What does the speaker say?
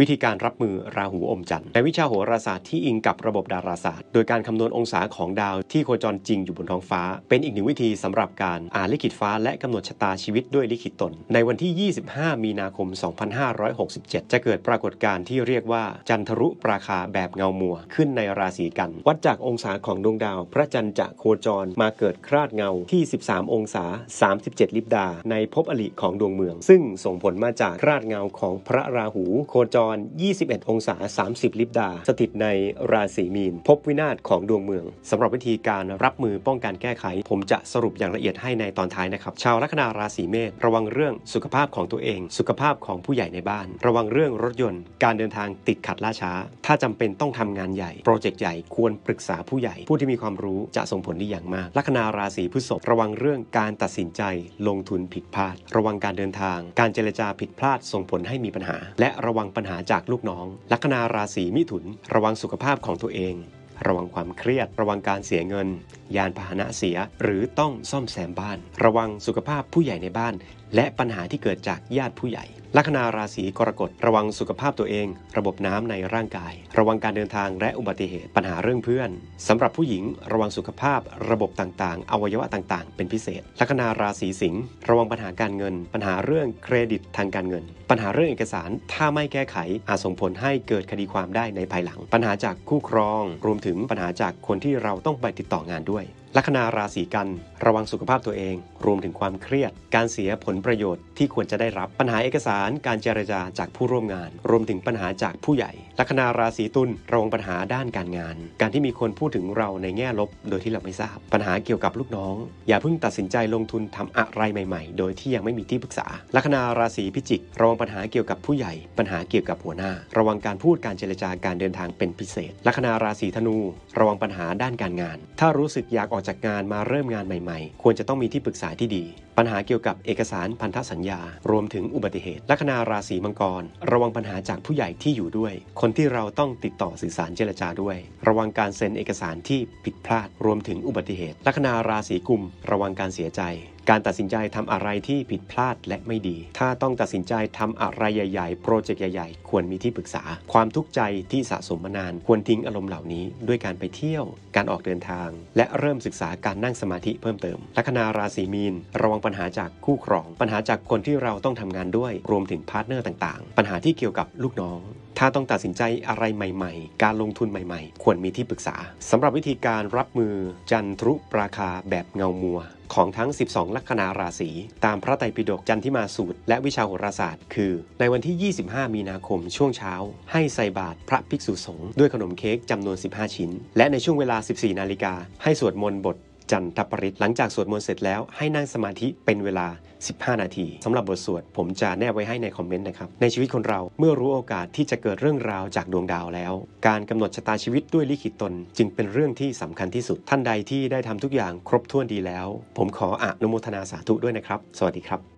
วิธีการรับมือราหูอมจันทร์ในวิชาโหราศาสตร์ที่อิงกับระบบดาราศาสตร์ โดยการคำนวณองศาของดาวที่โคจรจริงอยู่บนท้องฟ้า เป็นอีกหนึ่งวิธีสำหรับการอ่านลิขิตฟ้าและกำหนดชะตาชีวิตด้วยลิขิตตน ในวันที่ 25 มีนาคม 2567 จะเกิดปรากฏการณ์ที่เรียกว่าจันทรุปราคาแบบเงามัว ขึ้นในราศีกัน วัดจากองศาของดวงดาว พระจันทร์จะโคจรมาเกิดคราดเงาที่ 13 องศา 37 ลิบดา ในภพอลิของดวงเมือง ซึ่งส่งผลมาจากคราดเงาของพระราหูโคจร21 องศา 30 ลิบดา สถิตในราศีมีน พบวินาศของดวงเมืองสำหรับวิธีการรับมือป้องกันแก้ไข ผมจะสรุปอย่างละเอียดให้ในตอนท้ายนะครับ ชาวลัคนาราศีเมษระวังเรื่องสุขภาพของตัวเอง สุขภาพของผู้ใหญ่ในบ้าน ระวังเรื่องรถยนต์ การเดินทางติดขัดล่าช้า ถ้าจำเป็นต้องทำงานใหญ่ โปรเจกต์ใหญ่ควรปรึกษาผู้ใหญ่ ผู้ที่มีความรู้จะส่งผลดีอย่างมาก ลัคนาราศีพฤษภระวังเรื่องการตัดสินใจลงทุนผิดพลาด ระวังการเดินทาง การเจรจาผิดพลาดส่งผลให้มีปัญหา และระวังปัญหาจากลูกน้อง ลัคนาราศีมิถุน ระวังสุขภาพของตัวเอง ระวังความเครียด ระวังการเสียเงินยานพาหนะเสีย หรือต้องซ่อมแซมบ้าน ระวังสุขภาพผู้ใหญ่ในบ้าน และปัญหาที่เกิดจากญาติผู้ใหญ่ลัคนาราศีกรกฎระวังสุขภาพตัวเอง ระบบน้ำในร่างกาย ระวังการเดินทางและอุบัติเหตุปัญหาเรื่องเพื่อนสำหรับผู้หญิง ระวังสุขภาพ ระบบต่างๆ อวัยวะต่างๆ เป็นพิเศษ ลัคนาราศีสิงห์ระวังปัญหาการเงิน ปัญหาเรื่องเครดิตทางการเงิน ปัญหาเรื่องเอกสารถ้าไม่แก้ไขอาจส่งผลให้เกิดคดีความได้ในภายหลัง ปัญหาจากคู่ครอง รวมถึงปัญหาจากคนที่เราต้องไปติดต่องานด้วยด้วย ลัคนาราศีกัน ระวังสุขภาพตัวเอง รวมถึงความเครียด การเสียผลประโยชน์ที่ควรจะได้รับปัญหาเอกสาร การเจรจาจากผู้ร่วมงาน รวมถึงปัญหาจากผู้ใหญ่ ลัคนาราศีตุลระวังปัญหาด้านการงาน การที่มีคนพูดถึงเราในแง่ลบ โดยที่เราไม่ทราบ ปัญหาเกี่ยวกับลูกน้อง อย่าเพิ่งตัดสินใจลงทุนทำอะไรใหม่ ๆ โดยที่ยังไม่มีที่ปรึกษา ลัคนาราศีพิจิกระวังปัญหาเกี่ยวกับผู้ใหญ่ ปัญหาเกี่ยวกับหัวหน้า ระวังการพูดการเจรจาการเดินทางเป็นพิเศษ ลัคนาราศีธนู ระวังปัญหาด้านการงาน ถ้ารู้สึกอยากออกจากงานมาเริ่มงานใหม่ๆ ควรจะต้องมีที่ปรึกษาที่ดี ปัญหาเกี่ยวกับเอกสารพันธสัญญา รวมถึงอุบัติเหตุ ลัคนาราศีมังกร ระวังปัญหาจากผู้ใหญ่ที่อยู่ด้วย คนที่เราต้องติดต่อสื่อสารเจรจาด้วย ระวังการเซ็นเอกสารที่ผิดพลาด รวมถึงอุบัติเหตุ ลัคนาราศีกุม ระวังการเสียใจการตัดสินใจทำอะไรที่ผิดพลาดและไม่ดี ถ้าต้องตัดสินใจทำอะไรใหญ่ๆ โปรเจกต์ใหญ่ๆ ควรมีที่ปรึกษา ความทุกข์ใจที่สะสมมานาน ควรทิ้งอารมณ์เหล่านี้ ด้วยการไปเที่ยว การออกเดินทาง และเริ่มศึกษาการนั่งสมาธิเพิ่มเติม ลัคนาราศีมีน ระวังปัญหาจากคู่ครอง ปัญหาจากคนที่เราต้องทำงานด้วย รวมถึงพาร์ทเนอร์ต่างๆ ปัญหาที่เกี่ยวกับลูกน้อง ถ้าต้องตัดสินใจอะไรใหม่ ๆ การลงทุนใหม่ ๆ ควรมีที่ปรึกษาสำหรับวิธีการรับมือจันทรุปราคาแบบเงามัวของทั้ง 12 ลัคนาราศีตามพระไตรปิฎกจันทิมาสูตร และวิชาโหราศาสตร์ คือ ในวันที่ 25 มีนาคมช่วงเช้า ให้ใส่บาตรพระภิกษุสงฆ์ด้วยขนมเค้กจำนวน 15 ชิ้น และในช่วงเวลา 14 นาฬิกาให้สวดมนต์บท จันทปริต หลังจากสวดมนต์เสร็จแล้วให้นั่งสมาธิเป็นเวลา 15 นาทีสำหรับบทสวดผมจะแนบไว้ให้ในคอมเมนต์นะครับ ในชีวิตคนเราเมื่อรู้โอกาสที่จะเกิดเรื่องราวจากดวงดาวแล้ว การกำหนดชะตาชีวิตด้วยลิขิตตน จึงเป็นเรื่องที่สำคัญที่สุดท่านใดที่ได้ทำทุกอย่างครบถ้วนดีแล้ว ผมขออนุโมทนาสาธุด้วยนะครับ สวัสดีครับ